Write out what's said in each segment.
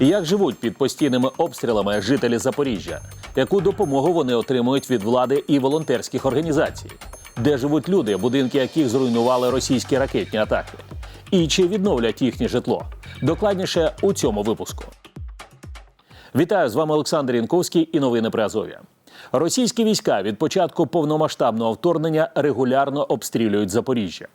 Як живуть під постійними обстрілами жителі Запоріжжя? Яку допомогу вони отримують від влади і волонтерських організацій? Де живуть люди, будинки яких зруйнували російські ракетні атаки? І чи відновлять їхнє житло? Докладніше у цьому випуску. Вітаю з вами Олександр Янковський і новини при Азов'я. Російські війська від початку повномасштабного вторгнення регулярно обстрілюють Запоріжжя.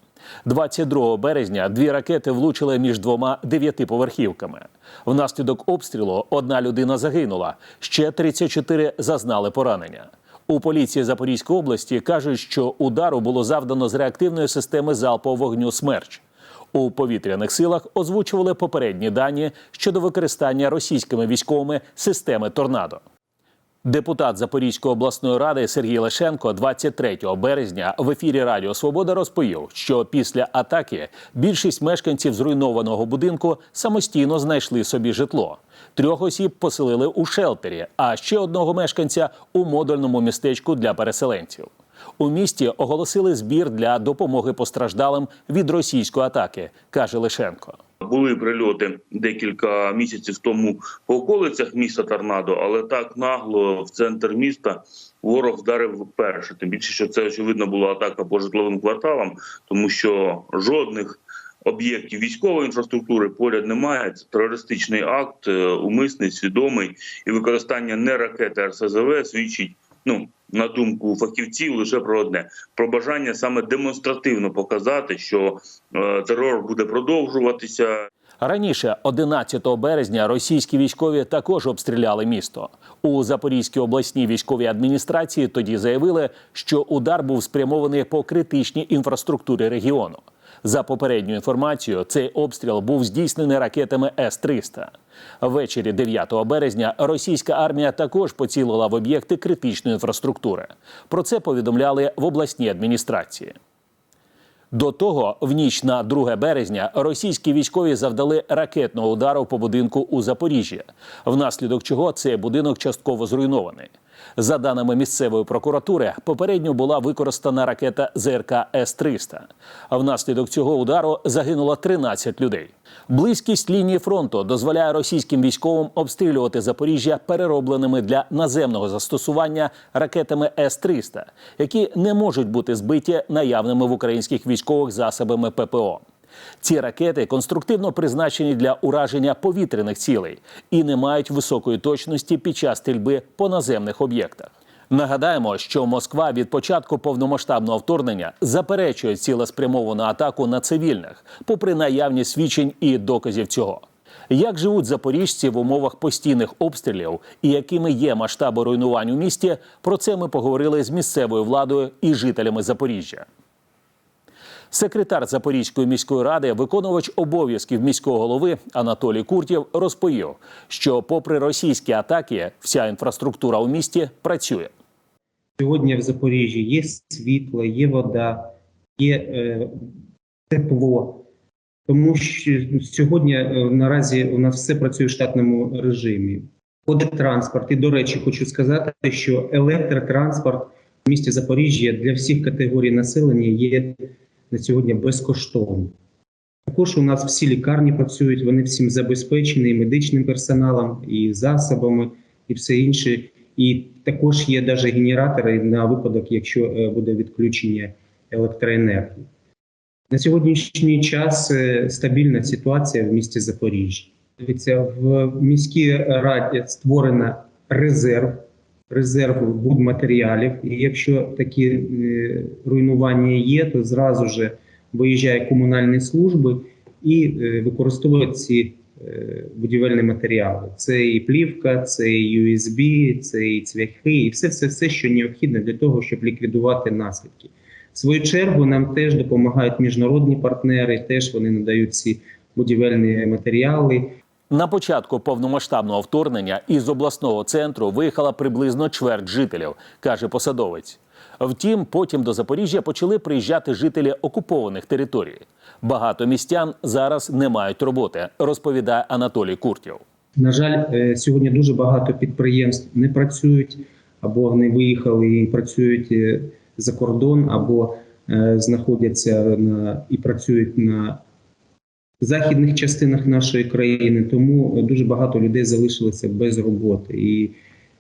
22 березня дві ракети влучили між двома дев'ятиповерхівками. Внаслідок обстрілу одна людина загинула, ще 34 зазнали поранення. У поліції Запорізької області кажуть, що удару було завдано з реактивної системи залпового вогню «Смерч». У повітряних силах озвучували попередні дані щодо використання російськими військовими системи торнадо. Депутат Запорізької обласної ради Сергій Лешенко 23 березня в ефірі Радіо Свобода розповів, що після атаки більшість мешканців зруйнованого будинку самостійно знайшли собі житло. Трьох осіб поселили у шелтері, а ще одного мешканця у модульному містечку для переселенців. У місті оголосили збір для допомоги постраждалим від російської атаки, каже Лишенко. Були прильоти декілька місяців тому по околицях міста Торнадо, але так нагло в центр міста ворог вдарив вперше. Тим більше, що це очевидно була атака по житловим кварталам, тому що жодних об'єктів військової інфраструктури поряд немає. Це терористичний акт, е, умисний, свідомий і використання не ракети РСЗВ свідчить. Ну на думку фахівців, лише про одне про бажання саме демонстративно показати, що е, терор буде продовжуватися. Раніше, 11 березня, російські військові також обстріляли місто. У Запорізькій обласній військовій адміністрації тоді заявили, що удар був спрямований по критичній інфраструктурі регіону. За попередньою інформацією, цей обстріл був здійснений ракетами С-300. Ввечері 9 березня російська армія також поцілила в об'єкти критичної інфраструктури. Про це повідомляли в обласній адміністрації. До того, в ніч на 2 березня російські військові завдали ракетного удару по будинку у Запоріжжі, внаслідок чого цей будинок частково зруйнований. За даними місцевої прокуратури, попередньо була використана ракета ЗРК С-300. А внаслідок цього удару загинуло 13 людей. Близькість лінії фронту дозволяє російським військовим обстрілювати Запоріжжя переробленими для наземного застосування ракетами С-300, які не можуть бути збиті наявними в українських військових засобами ППО. Ці ракети конструктивно призначені для ураження повітряних цілей і не мають високої точності під час стрільби по наземних об'єктах. Нагадаємо, що Москва від початку повномасштабного вторгнення заперечує цілеспрямовану атаку на цивільних, попри наявність свідчень і доказів цього. Як живуть запоріжці в умовах постійних обстрілів і якими є масштаби руйнувань у місті, про це ми поговорили з місцевою владою і жителями Запоріжжя. Секретар Запорізької міської ради, виконувач обов'язків міського голови Анатолій Куртєв розповів, що, попри російські атаки, вся інфраструктура у місті працює. Сьогодні в Запоріжжі є світло, є вода, є е, тепло. Тому що сьогодні е, наразі у нас все працює в штатному режимі. Ходить транспорт. І, до речі, хочу сказати, що електротранспорт в місті Запоріжжя для всіх категорій населення є на сьогодні безкоштовним. Також у нас всі лікарні працюють, вони всім забезпечені і медичним персоналом, і засобами, і все інше. І також є навіть генератори на випадок, якщо е, буде відключення електроенергії. На сьогоднішній час е, стабільна ситуація в місті Запоріжжя. В міській раді створено резерв, резерв будматеріалів. І якщо такі е, руйнування є, то зразу ж виїжджають комунальні служби і е, використовують ці е, будівельні матеріали. Це і плівка, це і USB, це і цвяхи, і все, все, все, що необхідно для того, щоб ліквідувати наслідки. В свою чергу нам теж допомагають міжнародні партнери, теж вони надають ці будівельні матеріали. На початку повномасштабного вторгнення із обласного центру виїхала приблизно чверть жителів, каже посадовець. Втім, потім до Запоріжжя почали приїжджати жителі окупованих територій. Багато містян зараз не мають роботи, розповідає Анатолій Куртєв. На жаль, е, сьогодні дуже багато підприємств не працюють або вони виїхали і працюють е, за кордон, або е, знаходяться на і працюють на західних частинах нашої країни, тому дуже багато людей залишилося без роботи. І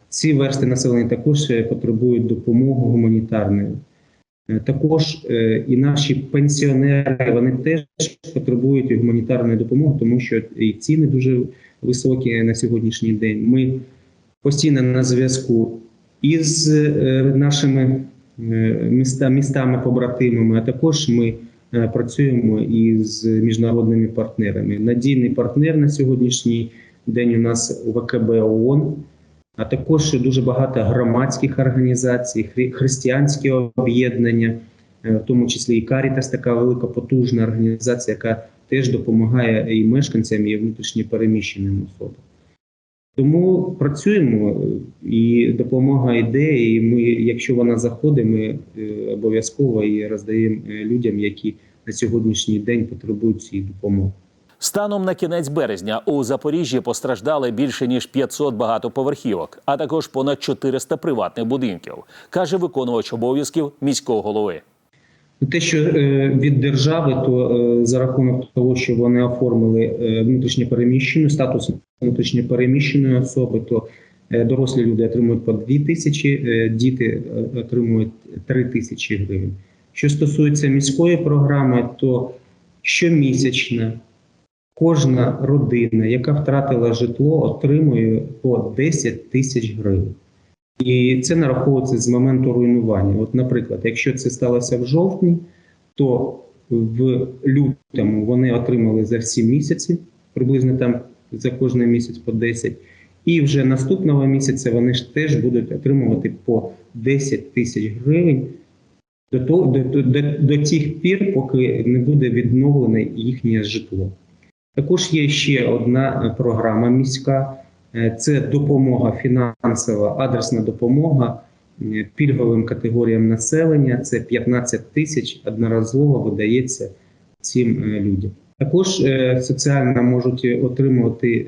ці версти населення також е, потребують допомоги гуманітарної. Е, Також е, і наші пенсіонери вони теж потребують гуманітарної допомоги, тому що і ціни дуже високі на сьогоднішній день. Ми постійно на зв'язку із нашими е, міста, містами побратимами, а також ми працюємо із міжнародними партнерами. Надійний партнер на сьогоднішній день у нас ВКБ ООН, а також дуже багато громадських організацій, хри- християнські об'єднання, е, в тому числі і Карітас, така велика потужна організація, яка теж допомагає і мешканцям, і внутрішньо переміщеним особам. Тому працюємо, е, і допомога йде. І ми, якщо вона заходить, ми е, обов'язково її роздаємо е, людям, які на сьогоднішній день потребують цієї допомоги. Станом на кінець березня у Запоріжжі постраждали більше ніж 500 багатоповерхівок, а також понад 400 приватних будинків, каже виконувач обов'язків міського голови. Ну, Те, що е, від держави, то е, за рахунок того, що вони оформили е, внутрішньопереміщену статус внутрішньопереміщеної особи, то дорослі люди отримують по 2 тисячі, діти отримують 3 тисячі гривень. Що стосується міської програми, то щомісячно кожна родина, яка втратила житло, отримує по 10 тисяч гривень. І це нараховується з моменту руйнування. От, наприклад, якщо це сталося в жовтні, то в лютому вони отримали за всі місяці, приблизно там за кожний місяць по 10. І вже наступного місяця вони ж теж будуть отримувати по 10 тисяч гривень до, того, до, до, до, тих пір, поки не буде відновлене їхнє житло. Також є ще одна е, програма міська. Е, Це допомога фінансова, адресна допомога е, пільговим категоріям населення. Це 15 тисяч одноразово видається цим е, людям. Також соціально можуть отримувати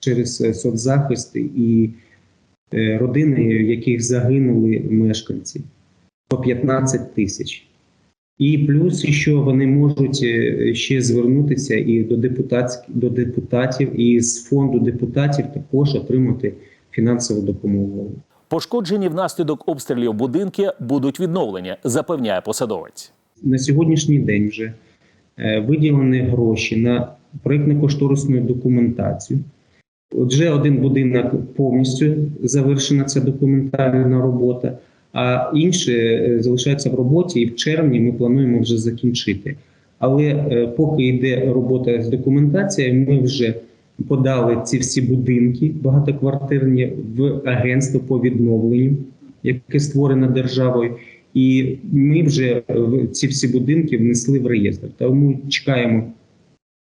через соцзахист і родини, в яких загинули мешканці, по 15 тисяч. І плюс, що вони можуть е, ще звернутися і до депутатськ- до депутатів, і з фонду депутатів також отримати фінансову допомогу. Пошкоджені внаслідок обстрілів будинки будуть відновлені, запевняє посадовець. На сьогоднішній день вже е, виділені гроші на проєктно-кошторисну документацію. Отже, один будинок повністю завершена ця документальна робота, а інші е, залишаються в роботі, і в червні ми плануємо вже закінчити. Але е, поки йде робота з документацією, ми вже подали ці всі будинки багатоквартирні в агентство по відновленню, яке створено державою. І ми вже е, ці всі будинки внесли в реєстр. Тому чекаємо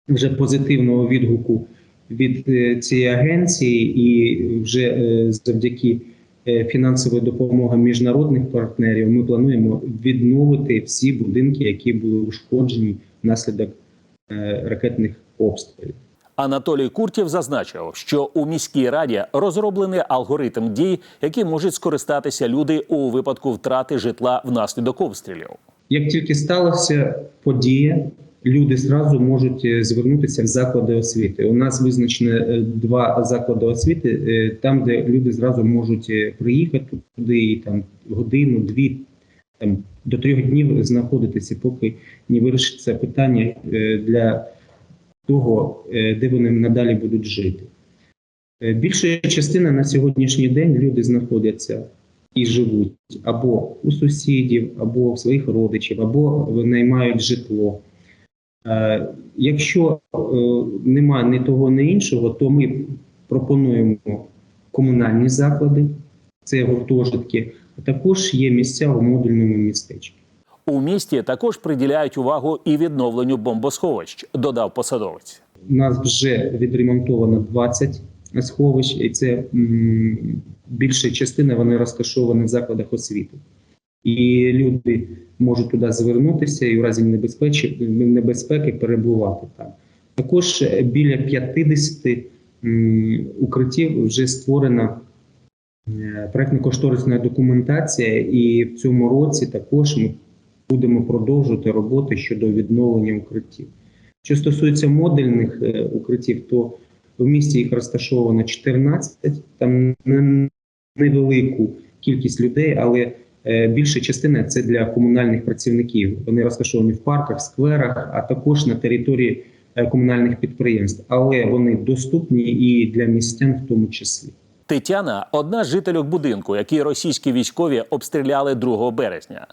вже позитивного відгуку від цієї агенції, і вже завдяки фінансової допомоги міжнародних партнерів ми плануємо відновити всі будинки, які були ушкоджені внаслідок е, ракетних обстрілів. Анатолій Куртів зазначив, що у міській раді розроблений алгоритм дій, які можуть скористатися люди у випадку втрати житла внаслідок обстрілів. Як тільки сталася подія, люди зразу можуть е, звернутися в заклади освіти. У нас визначено е, два заклади освіти, е, там, де люди зразу можуть приїхати туди і там годину, дві там до трьох днів знаходитися, поки не вирішиться питання для того, де вони надалі будуть жити. Більша частина на сьогоднішній день люди знаходяться і живуть або у сусідів, або в своїх родичів, або винаймають житло. Е, Якщо е, немає ні того, ні іншого, то ми пропонуємо комунальні заклади, це гуртожитки, а також є місця у модульному містечку. У місті також приділяють увагу і відновленню бомбосховищ, додав посадовець. У нас вже відремонтовано 20 сховищ, і це більша частина вони розташовані в закладах освіти. І люди можуть туди звернутися і в разі небезпеки, небезпеки перебувати там. Також е, біля 50 укриттів вже створена е, проєктно-кошторисна документація, і в цьому році також ми будемо продовжувати роботи щодо відновлення укриттів. Що стосується модульних е, укриттів, то в місті їх розташовано 14, там невелику кількість людей, але більша частина це для комунальних працівників. Вони розташовані в парках, скверах, а також на території е, комунальних підприємств, але вони доступні і для містян в тому числі. Тетяна одна з жительок будинку, який російські військові обстріляли 2 березня.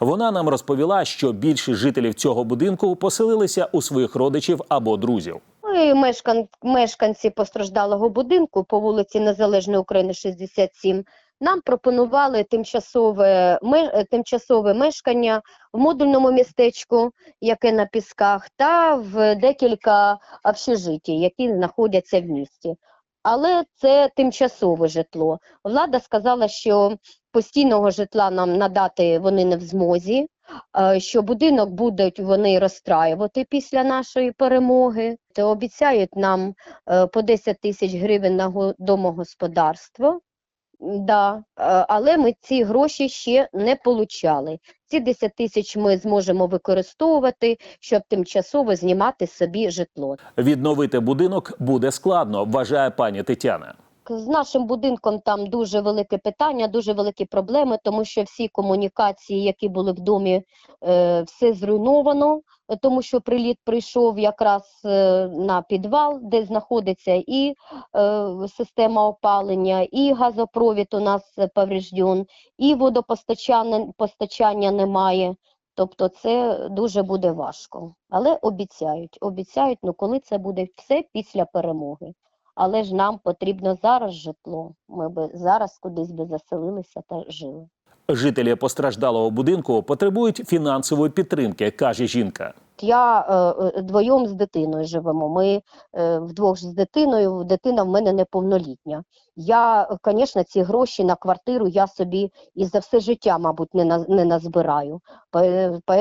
Вона нам розповіла, що більшість жителів цього будинку поселилися у своїх родичів або друзів. Ми мешкан... мешканці постраждалого будинку по вулиці Незалежної України 67 нам пропонували тимчасове, е, тимчасове мешкання в модульному містечку, яке на Пісках, та в декілька общежитій, які знаходяться в місті. Але це тимчасове житло. Влада сказала, що постійного житла нам надати вони не в змозі, е, що будинок будуть вони розстраювати після нашої перемоги. То обіцяють нам е, по 10 тисяч гривень на го- домогосподарство. Да, е, але ми ці гроші ще не получали. Ці 10 тисяч ми зможемо використовувати, щоб тимчасово знімати собі житло. Відновити будинок буде складно, вважає пані Тетяна. З нашим будинком там дуже велике питання, дуже великі проблеми, тому що всі комунікації, які були в домі, е, все зруйновано, тому що приліт прийшов якраз е, на підвал, де знаходиться і е, система опалення, і газопровід у нас поврежден, і водопостачання постачання немає. Тобто це дуже буде важко. Але обіцяють, обіцяють, ну коли це буде все після перемоги. Але ж нам потрібно зараз житло. Ми би зараз кудись би заселилися та жили. Жителі постраждалого будинку потребують фінансової підтримки, каже жінка. Я е, е, вдвоєм з дитиною живемо. Ми е, вдвох з дитиною, дитина в мене неповнолітня. Я, звісно, ці гроші на квартиру я собі і за все життя, мабуть, не, на, не назбираю.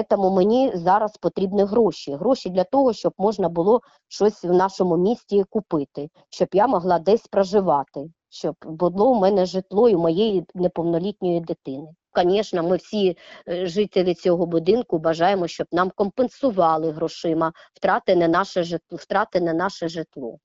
Тому мені зараз потрібні гроші. Гроші для того, щоб можна було щось в нашому місті купити, щоб я могла десь проживати, щоб було у мене житло і моєї неповнолітньої дитини. Звісно, ми всі е, жителі цього будинку бажаємо, щоб нам компенсували грошима втрати на наше житло, втрати на наше житло.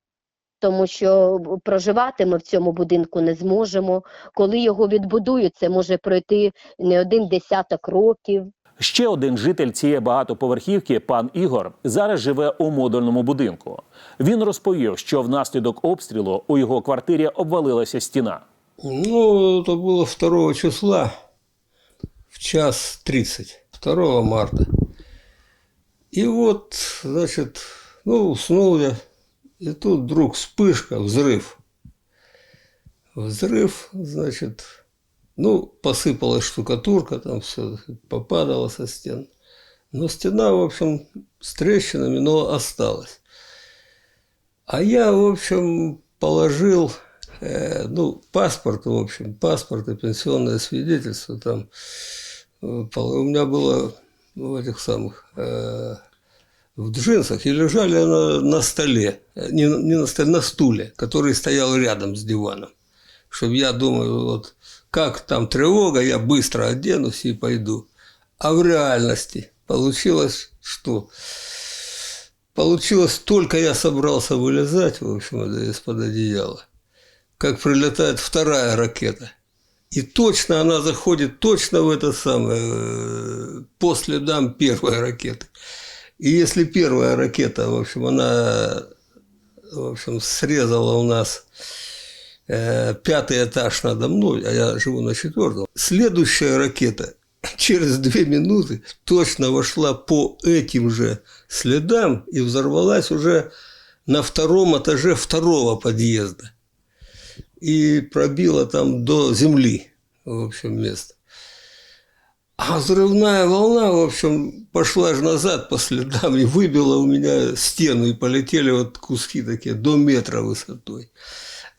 Тому що проживати ми в цьому будинку не зможемо. Коли його відбудують, це може пройти не один десяток років. Ще один житель цієї багатоповерхівки, пан Ігор, зараз живе у модульному будинку. Він розповів, що внаслідок обстрілу у його квартирі обвалилася стіна. Ну, это было 2 числа час 30, 2 марта. И вот, значит, ну, уснул я, и тут вдруг вспышка, взрыв. Взрыв, значит, ну, посыпалась штукатурка, там все попадало со стен. Но стена, в общем, с трещинами, но осталась. А я, в общем, положил, э, ну, паспорт, в общем, паспорт и пенсионное свидетельство там. Э, У меня было в этих самых, э, в джинсах, и лежали на, на столе, э, не, не на столе, на стуле, который стоял рядом с диваном. Чтобы я думаю, вот, как там тревога, я быстро оденусь и пойду. А в реальности получилось, что Получилось, только я собрался вылезать, в общем, из-под одеяла, как прилетает вторая ракета. И точно она заходит точно в это самое, э, по следам первой ракеты. И если первая ракета, в общем, она, в общем, срезала у нас э, пятый этаж надо мной, а я живу на четвертом, следующая ракета через две минуты точно вошла по этим же следам и взорвалась уже на втором этаже второго подъезда. И пробила там до земли, в общем, место. А взрывная волна, в общем, пошла же назад по следам и выбила у меня стену, и полетели вот куски такие до метра высотой.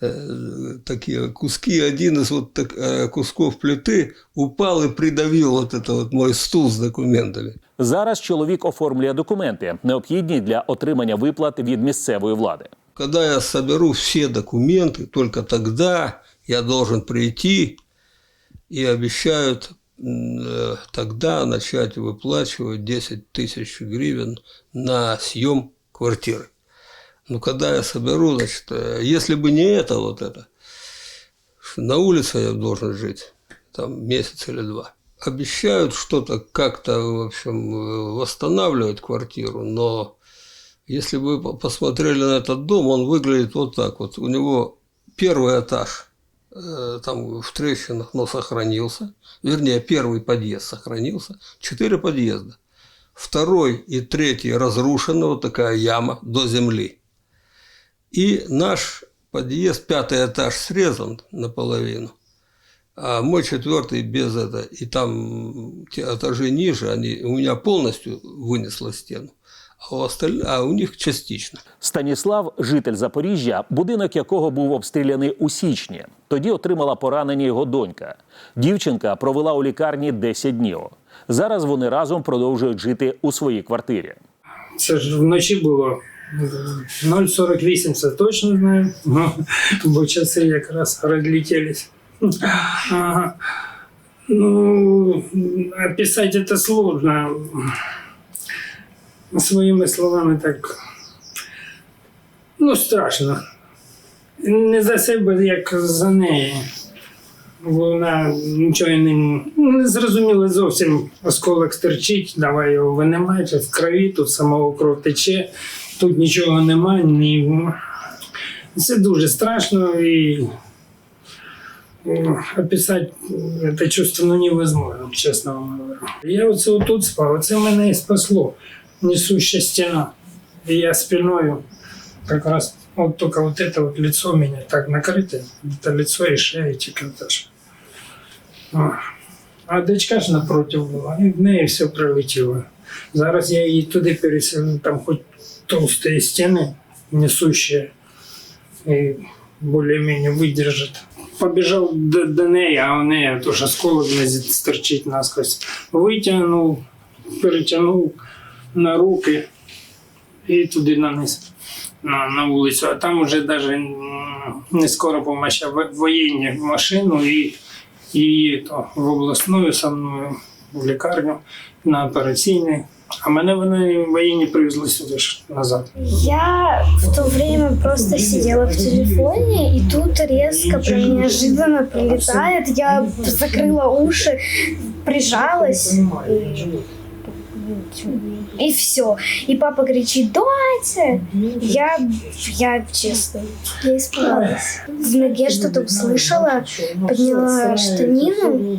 Э, Такие куски, один из вот так, э, кусков плиты упал и придавил вот это вот мой стул с документами. Зараз чоловік оформлює документи, необхідні для отримання виплат від місцевої влади. Когда я соберу все документы, только тогда я должен прийти и обещают э, тогда начать выплачивать 10 тысяч гривен на съем квартиры. Ну, когда я соберу, значит, э, если бы не это вот это, на улице я должен жить, там месяц или два. Обещают что-то как-то, в общем, э, восстанавливать квартиру, но если вы по- посмотрели на этот дом, он выглядит вот так вот. У него первый этаж э, там в трещинах, но сохранился. Вернее, первый подъезд сохранился. Четыре подъезда. Второй и третий разрушены, вот такая яма до земли. И наш подъезд, пятый этаж срезан наполовину, а мой четвертый без это. И там те этажи ниже, они у меня полностью вынесло стену, а у, осталь... а у них частично. Станіслав, житель Запоріжжя, будинок якого був обстріляний у січні. Тоді отримала поранення його донька. Дівчинка провела у лікарні 10 днів. Зараз вони разом продовжують жити у своїй квартирі. Це ж вночі було 0,48, це точно знаю. Бо часи якраз розлетілись. Ага. Ну, описать это сложно. Своїми словами так. Ну, страшно. Не за себе, як за неї. Вона нічого не, ну, не зрозуміла зовсім. Осколок стерчить, давай його винімати, в крові, тут самого кров тече, тут нічого немає. Ні... Це дуже страшно і е, описати це чувство ну, невозможно, чесно вам говорю. Я оце отут спав, оце мене і спасло. Несуща стіна. І я спиною как раз вот только вот это вот лицо у меня так накрыто, это лицо и шея тільки теж. О. А дочка ж напротив була, і в неї все прилетіло. Зараз я її туди переселю, там хоч толстые стіни, несущие, і більш-менш видержать. Побіжав до, до неї, а у неї теж осколок не стерчить насквозь. Витягнув, перетягнув На руки і туди на низ на, на вулицю, а там вже навіть не скоро помощь, а во- воєнні машину і, і то, в обласну со мною в лікарню на операційний. А мене вони воєнні привезли сюди ж назад. Я в то время просто сидела в телефоне, и тут резко прям неожиданно прилетает. Я закрыла уши, прижалась. И, все. И папа кричит, Доця! Я, я честно, я испугалась. В ноге что-то услышала, подняла штанину,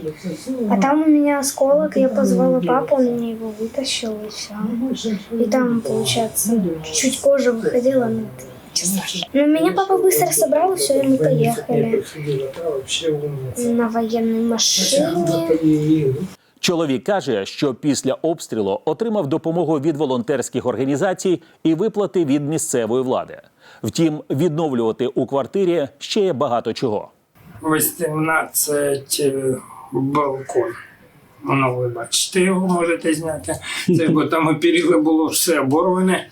а там у меня осколок, я позвала папу, он мне его вытащил, и все. И там, получается, чуть кожа выходила, но это часа. Но меня папа быстро собрал, и все, и мы поехали на военной машине. Чоловік каже, що після обстрілу отримав допомогу від волонтерських організацій і виплати від місцевої влади. Втім, відновлювати у квартирі ще є багато чого. 18 балкон. Ну, ви його можете зняти. Це бо там перила було все оборване,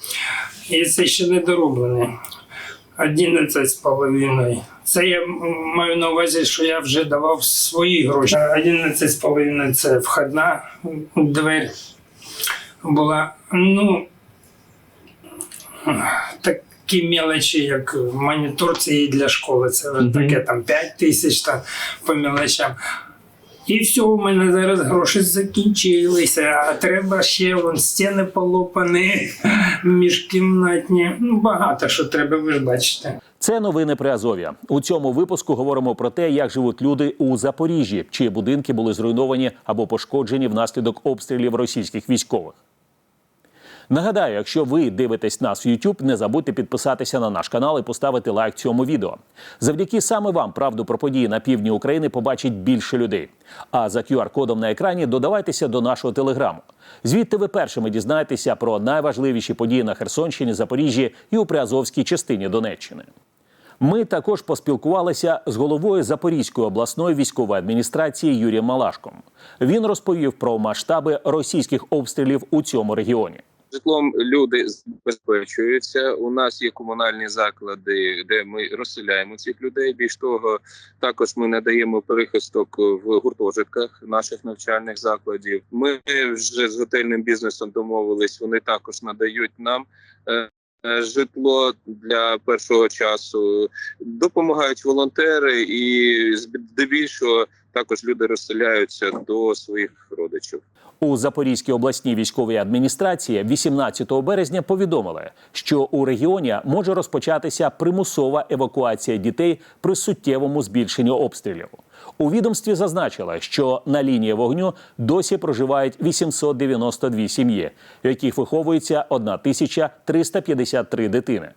і це ще не дороблене. 11 з половиною. Це я маю на увазі, що я вже давав свої гроші. 11 з половиною це входна двері була. Ну, такі мелочі, як монітор цієї для школи. Це Мгм. таке там 5 тисяч там по мелочам. І все, у мене зараз гроші закінчилися, а треба ще вон стіни полопані, міжкімнатні. Ну, багато що треба, ви ж бачите. Це новини при Азові. У цьому випуску говоримо про те, як живуть люди у Запоріжжі, чиї будинки були зруйновані або пошкоджені внаслідок обстрілів російських військових. Нагадаю, якщо ви дивитесь нас в YouTube, не забудьте підписатися на наш канал і поставити лайк цьому відео. Завдяки саме вам правду про події на півдні України побачить більше людей. А за QR-кодом на екрані додавайтеся до нашого телеграму. Звідти ви першими дізнаєтеся про найважливіші події на Херсонщині, Запоріжжі і у Приазовській частині Донеччини. Ми також поспілкувалися з головою Запорізької обласної військової адміністрації Юрієм Малашком. Він розповів про масштаби російських обстрілів у цьому регіоні. Житлом люди забезпечуються. У нас є комунальні заклади, де ми розселяємо цих людей. Більш того, також ми надаємо прихисток в гуртожитках наших навчальних закладів. Ми вже з готельним бізнесом домовились. Вони також надають нам е, е, житло для першого часу, допомагають волонтери, і здебільшого також люди розселяються до своїх родичів. У Запорізькій обласній військовій адміністрації 18 березня повідомили, що у регіоні може розпочатися примусова евакуація дітей при суттєвому збільшенні обстрілів. У відомстві зазначили, що на лінії вогню досі проживають 892 сім'ї, в яких виховується 1353 дитини.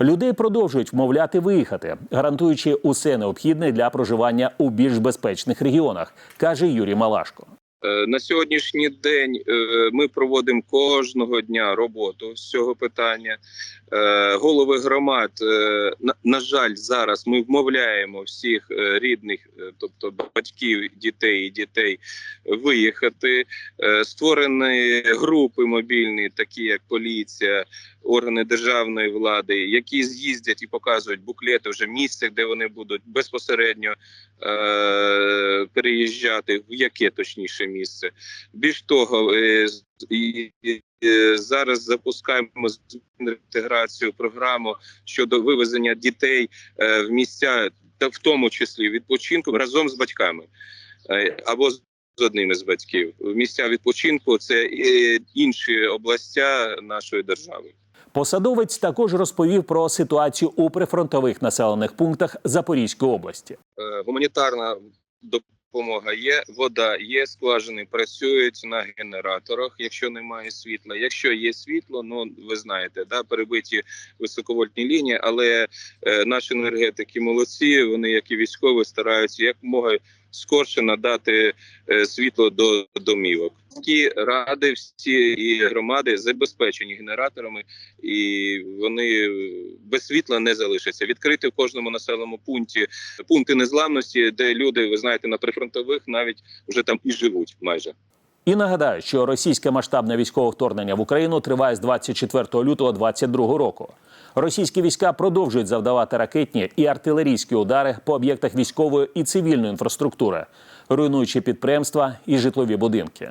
Людей продовжують вмовляти виїхати, гарантуючи усе необхідне для проживання у більш безпечних регіонах, каже Юрій Малашко. Е, На сьогоднішній день е, ми проводимо кожного дня роботу з цього питання. Е, Голови громад, на, жаль, зараз ми вмовляємо всіх рідних, тобто батьків, дітей і дітей, виїхати. Створені групи мобільні, такі як поліція, органи державної влади, які з'їздять і показують буклети вже місце, де вони будуть безпосередньо е, переїжджати, в яке точніше місце. Більш того, е, і, і, е, зараз запускаємо інтеграцію програму щодо вивезення дітей е, в місця, та в тому числі відпочинку разом з батьками е, або з одним із батьків. Місця відпочинку це е, інші областя нашої держави. Посадовець також розповів про ситуацію у прифронтових населених пунктах Запорізької області. Е, гуманітарна допомога є, вода є, скважини працюють на генераторах, якщо немає світла. Якщо є світло, ну ви знаєте, да, перебиті високовольтні лінії, але е, наші енергетики молодці, вони, як і військові, стараються як якомога скорше надати е, світло до домівок. Ті ради, всі і громади забезпечені генераторами, і вони без світла не залишаться. Відкрити в кожному населеному пункті пункти незламності, де люди, ви знаєте, на прифронтових навіть вже там і живуть майже. І нагадаю, що російське масштабне військове вторгнення в Україну триває з 24 лютого 2022 року. Російські війська продовжують завдавати ракетні і артилерійські удари по об'єктах військової і цивільної інфраструктури, руйнуючи підприємства і житлові будинки.